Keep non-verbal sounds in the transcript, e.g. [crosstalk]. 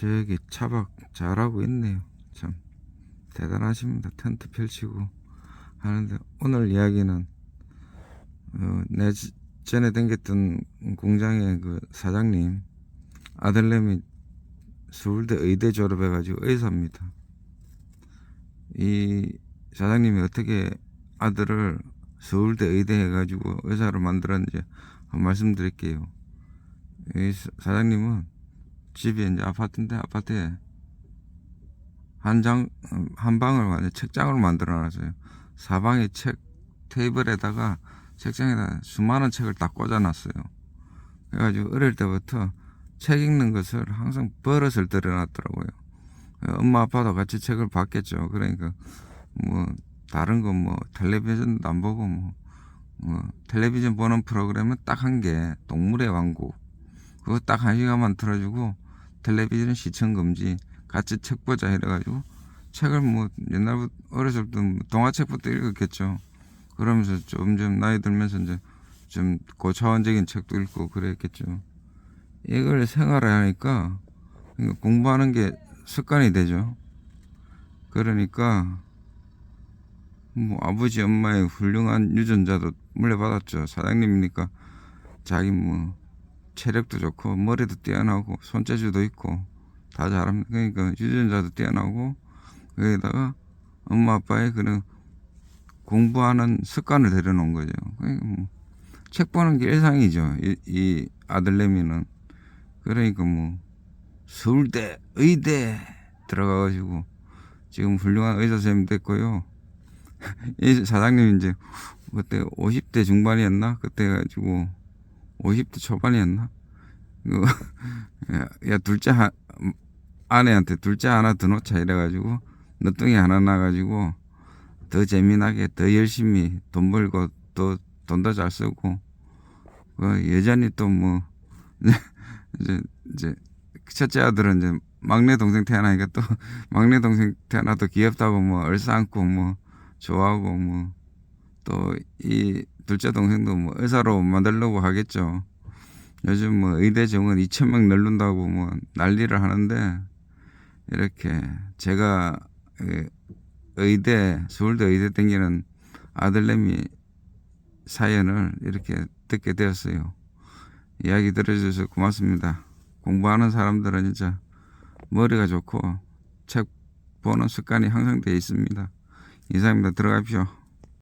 저기 차박 잘하고 있네요. 참 대단하십니다. 텐트 펼치고 하는데 오늘 이야기는 어, 내 지- 전에 댕겼던 공장의 그 사장님 아들내미 서울대 의대 졸업해가지고 의사입니다. 이 사장님이 어떻게 아들을 서울대 의대 해가지고 의사로 만들었는지 한번 말씀드릴게요. 이 사- 사장님은 집이 이제 아파트인데 아파트에 한 장, 한 방을 완전 책장으로 만들어 놨어요. 사방에 책, 테이블에다가 책장에다 수많은 책을 다 꽂아 놨어요. 그래가지고 어릴 때부터 책 읽는 것을 항상 버릇을 들여 놨더라고요. 엄마 아빠도 같이 책을 봤겠죠. 그러니까 뭐 다른 거 뭐 텔레비전도 안 보고 뭐, 뭐 텔레비전 보는 프로그램은 딱 한 개 동물의 왕국 그거 딱 한 시간만 틀어주고 텔레비전 시청 금지 같이 책 보자 이래가지고 책을 뭐 옛날부터 어렸을 때뭐 동화책부터 읽었겠죠. 그러면서 점점 나이 들면서 이제 좀 고차원적인 책도 읽고 그랬겠죠. 이걸 생활을 하니까 그러니까 공부하는 게 습관이 되죠. 그러니까 뭐 아버지 엄마의 훌륭한 유전자도 물려받았죠. 사장님이니까 자기 뭐 체력도 좋고 머리도 뛰어나고 손재주도 있고 다 잘합니다. 그러니까 유전자도 뛰어나고 거기다가 엄마 아빠의 그런 공부하는 습관을 들여놓은 거죠. 그러니까 뭐 책 보는 게 일상이죠. 이, 이 아들내미는 그러니까 뭐 서울대 의대 들어가가지고 지금 훌륭한 의사 선생님 됐고요. [laughs] 이 사장님 이제 그때 50대 중반이었나 그때 가지고 50대 초반이었나? 그 [laughs] 야, 야 둘째 하, 아내한테 둘째 하나 더 놓자 이래가지고 너뚱이 하나 나가지고 더 재미나게 더 열심히 돈 벌고 또 돈도 잘 쓰고 그 여전히 또 뭐 [laughs] 이제 이제 첫째 아들은 이제 막내 동생 태어나니까 또 [laughs] 막내 동생 태어나도 귀엽다고 뭐 얼싸안고 뭐 좋아하고 뭐 또 이 둘째 동생도 뭐 의사로 만들려고 하겠죠. 요즘 뭐 의대 정원 2천 명 늘른다고 뭐 난리를 하는데 이렇게 제가 그 의대 서울대 의대 댕기는 아들내미 사연을 이렇게 듣게 되었어요. 이야기 들어주셔서 고맙습니다. 공부하는 사람들은 진짜 머리가 좋고 책 보는 습관이 항상 되어 있습니다. 이상입니다. 들어가십시오.